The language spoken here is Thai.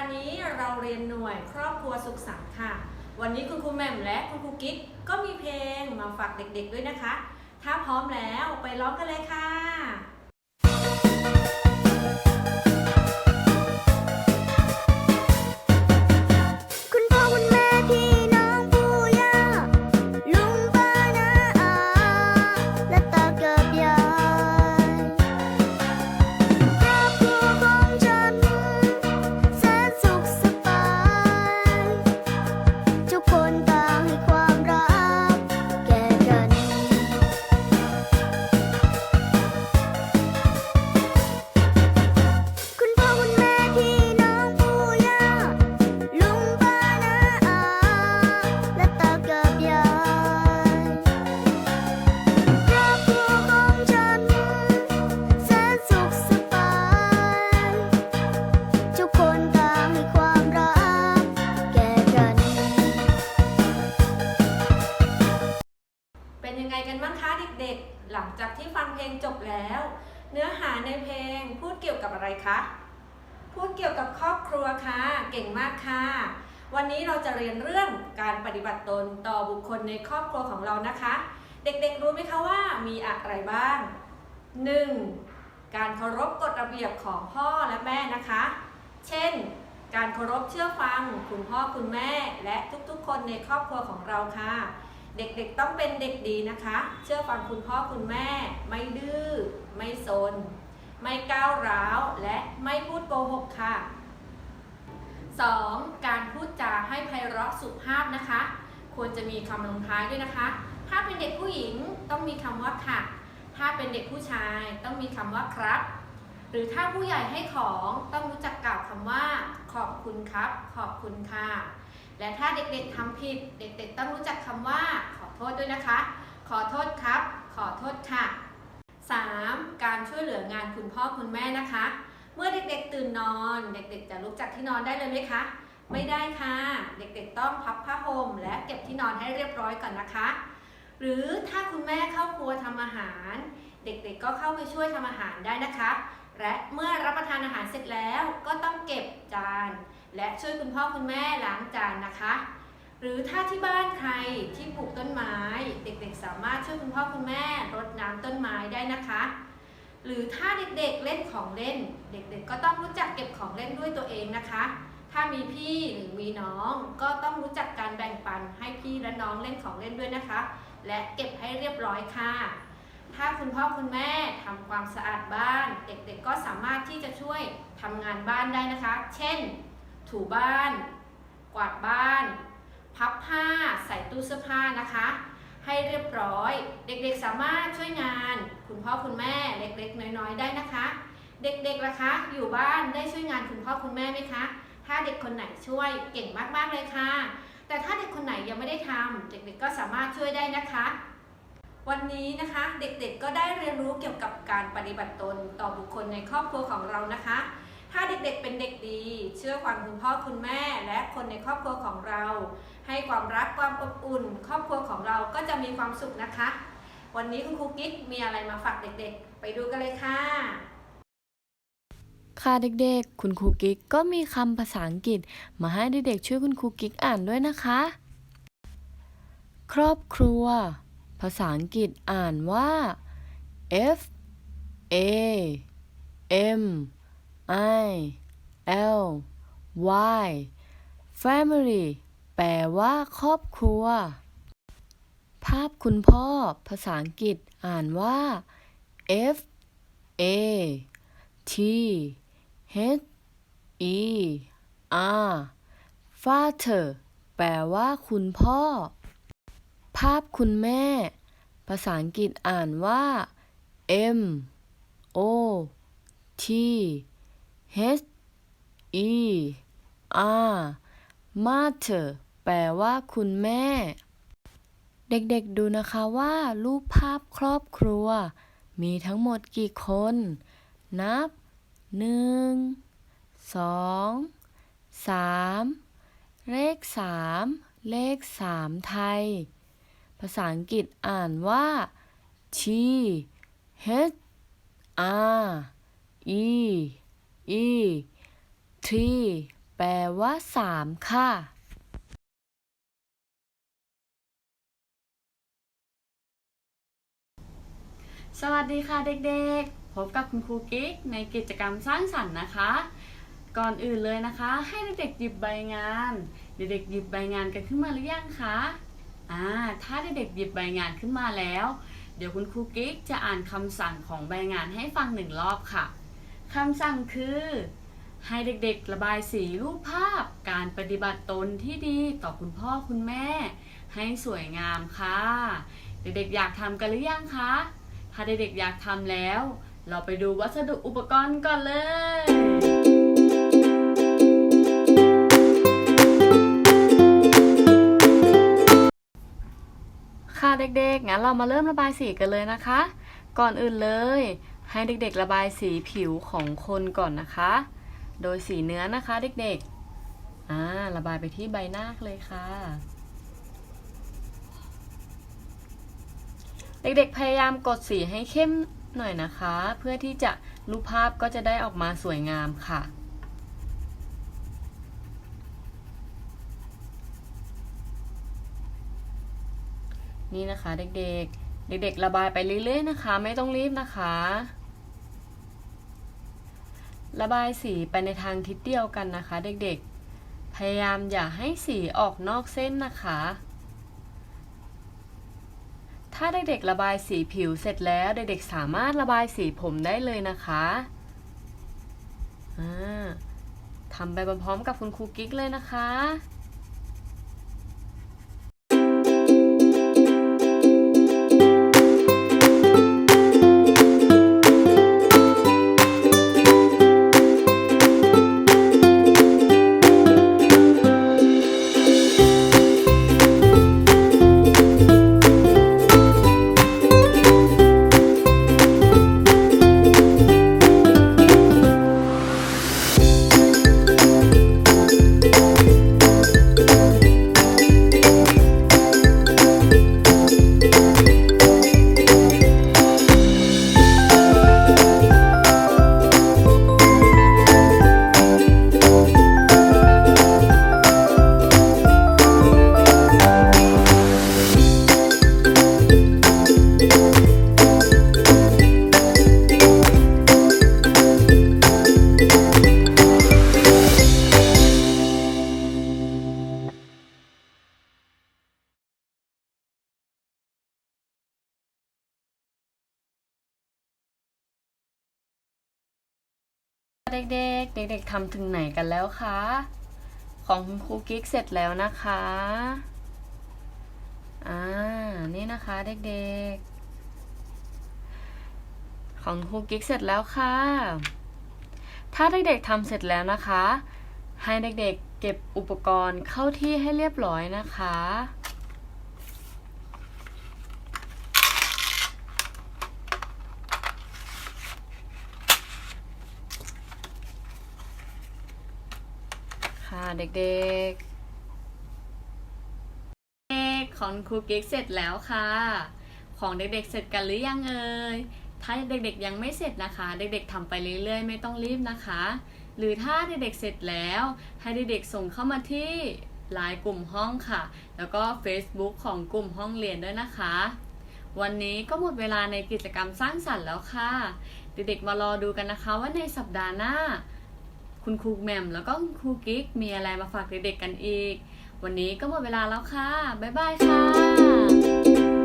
ห์นี้เราเรียนหน่วยครอบครัวสุขสันต์ค่ะ วันนี้คุณครูแหม่มและคุณครูกิ๊กก็มีเพลงมาฝากเด็กๆด้วยนะคะ ถ้าพร้อมแล้วไปร้องกันเลยค่ะ พูดเกี่ยวกับอะไรคะ พูดเกี่ยวกับครอบครัวค่ะ เก่งมากค่ะ วันนี้เราจะเรียนเรื่องการปฏิบัติตนต่อบุคคลในครอบครัวของเรานะคะ เด็กๆรู้ไหมคะว่ามีอะไรบ้าง 1. การเคารพกฎระเบียบของพ่อและแม่นะคะ เช่น การเคารพเชื่อฟัง คุณพ่อคุณแม่และทุกๆ คนในครอบครัวของเราค่ะ เด็กๆต้องเป็นเด็กดีนะคะ เชื่อฟังคุณพ่อคุณแม่ ไม่ดื้อ ไม่ซน ไม่ก้าวร้าวและไม่พูดโกหกค่ะ 2. การพูดจาให้ไพเราะสุภาพนะคะ ควรจะมีคำลงท้ายด้วยนะคะ ถ้าเป็นเด็กผู้หญิงต้องมีคำว่าค่ะ ถ้าเป็นเด็กผู้ชายต้องมีคำว่าครับ หรือถ้าผู้ใหญ่ให้ของต้องรู้จักกล่าวคำว่า ขอบคุณครับ ขอบคุณค่ะ และถ้าเด็กๆทำผิด เด็กๆต้องรู้จักคำว่า ขอโทษด้วยนะคะ ขอโทษครับ ขอโทษค่ะ 3. การช่วยเหลืองานคุณพ่อคุณแม่นะคะ เมื่อเด็กๆตื่นนอน เด็กๆจะลุกจากที่นอนได้เลยไหมคะ ไม่ได้ค่ะ เด็กๆต้องพับผ้าห่มและเก็บที่นอนให้เรียบร้อยก่อนนะคะ หรือถ้าคุณแม่เข้าครัวทำอาหาร เด็กๆก็เข้าไปช่วยทำอาหารได้นะคะ และเมื่อรับประทานอาหารเสร็จแล้วก็ต้องเก็บจาน และช่วยคุณพ่อคุณแม่ล้างจานนะคะ หรือถ้าที่บ้านใครที่ปลูกต้นไม้ เด็กๆ สามารถช่วยคุณพ่อคุณแม่รดน้ำต้นไม้ได้นะคะ หรือถ้าเด็กๆเล่นของเล่น เด็กๆ ก็ต้องรู้จักเก็บของเล่นด้วยตัวเองนะคะ ถ้ามีพี่หรือมีน้องก็ต้องรู้จักการแบ่งปันให้พี่และน้องเล่นของเล่นด้วยนะคะ และเก็บให้เรียบร้อยค่ะ ถ้าคุณพ่อคุณแม่ทำความสะอาดบ้าน เด็กๆ ก็สามารถที่จะช่วยทำงานบ้านได้นะคะ เช่น ถูบ้าน กวาดบ้าน พับผ้าใส่ตู้เสื้อผ้านะคะ ให้เรียบร้อย เด็กๆสามารถช่วยงาน คุณพ่อคุณแม่เล็กๆ น้อยๆ ได้นะคะ เด็กๆล่ะคะ อยู่บ้านได้ช่วยงานคุณพ่อคุณแม่ไหมคะ ถ้าเด็กคนไหนช่วยเก่งมากๆเลยค่ะ แต่ถ้าเด็กคนไหนยังไม่ได้ทำเด็กๆก็สามารถช่วยได้นะคะวันนี้นะคะเด็กๆก็ได้เรียนรู้เกี่ยวกับการปฏิบัติตนต่อบุคคลในครอบครัวของเรานะคะ ถ้าเด็กๆเป็นเด็กดี เชื่อฟังคุณพ่อคุณแม่และคนในครอบครัวของเรา ให้ความรักความอบอุ่น ครอบครัวของเราก็จะมีความสุขนะคะ วันนี้คุณครูกิ๊กมีอะไรมาฝากเด็กๆ ไปดูกันเลยค่ะ ค่ะเด็กๆ คุณครูกิ๊กก็มีคำภาษาอังกฤษ มาให้เด็กๆช่วยคุณครูกิ๊กอ่านด้วยนะคะ ครอบครัว ภาษาอังกฤษอ่านว่า F A M I L Y Family แปลว่า ครอบครัว ภาพคุณพ่อ ภาษาอังกฤษอ่านว่า F A T H E R father แปลว่า คุณพ่อ ภาพคุณแม่ ภาษาอังกฤษอ่านว่า M O T H E R mother แปลว่าคุณแม่ เด็กๆดูนะคะว่า รูปภาพครอบครัว มีทั้งหมดกี่คน นับหนึ่งสองสามเลขสามเลขสามไทย ภาษาอังกฤษอ่านว่า T H R E e three แปลว่าสามค่ะ สวัสดีค่ะเด็กๆ พบกับคุณครูกิ๊กในกิจกรรมสร้างสรรค์นะคะ ก่อนอื่นเลยนะคะ ให้เด็กๆหยิบใบงาน เด็กๆหยิบใบงานกันขึ้นมาหรือยังคะอ่าถ้าเด็กๆหยิบใบงานขึ้นมาแล้ว เดี๋ยวคุณครูกิ๊กจะอ่านคำสั่งของใบงานให้ฟังหนึ่งรอบค่ะคำสั่งคือ ให้เด็กๆระบายสีรูปภาพ การปฏิบัติตนที่ดีต่อคุณพ่อคุณแม่ ให้สวยงามค่ะ เด็กๆอยากทำกันหรือยังคะ ถ้าเด็กๆอยากทำแล้ว เราไปดูวัสดุอุปกรณ์ก่อนเลยค่ะเด็กๆ งั้นเรามาเริ่มระบายสีกันเลยนะคะ ก่อนอื่นเลย ให้เด็กๆ ระบายสีผิวของคนก่อนนะคะ โดยสีเนื้อนะคะเด็กๆ อ่า ระบายไปที่ใบหน้าเลยค่ะ เด็กๆพยายามกดสีให้เข้มหน่อยนะคะ เพื่อที่จะรูปภาพก็จะได้ออกมาสวยงามค่ะนี่นะคะเด็กๆ เด็กๆ ระบายไปเรื่อยๆนะคะ ไม่ต้องรีบนะคะ ระบายสีไปในทางทิศเดียวกันนะคะ เด็กๆ พยายามอย่าให้สีออกนอกเส้นนะคะ ถ้าเด็กๆระบายสีผิวเสร็จแล้วเด็กๆสามารถระบายสีผมได้เลยนะคะอ่าทำไปพร้อมๆกับคุณครูกิ๊กเลยนะคะ เด็กๆ เด็กๆทำถึงไหนกันแล้วคะ ของคุณครูกิ๊กเสร็จแล้วนะคะ อ่า นี่นะคะเด็กๆ ของครูกิ๊กเสร็จแล้วค่ะ ถ้าเด็กๆทำเสร็จแล้วนะคะ ให้เด็กๆ เก็บอุปกรณ์เข้าที่ให้เรียบร้อยนะคะ เด็กๆ เด็กของครูกิ๊กเสร็จแล้วค่ะ ของเด็กๆเสร็จกันหรือยังเอ่ย ถ้าเด็กๆยังไม่เสร็จนะคะ เด็กๆทำไปเรื่อยๆ ไม่ต้องรีบนะคะ หรือถ้าเด็กๆเสร็จแล้ว ให้เด็กๆส่งเข้ามาที่ไลน์กลุ่มห้องค่ะ แล้วก็ Facebook ของกลุ่มห้องเรียนด้วยนะคะ วันนี้ก็หมดเวลาในกิจกรรมสร้างสรรค์แล้วค่ะ เด็กๆมารอดูกันนะคะว่าในสัปดาห์หน้า คุณครูแมมแล้วก็คุณครูกิ๊กมีอะไรมาฝากเด็กๆกันอีก วันนี้ก็หมดเวลาแล้วค่ะ บ๊ายบายค่ะ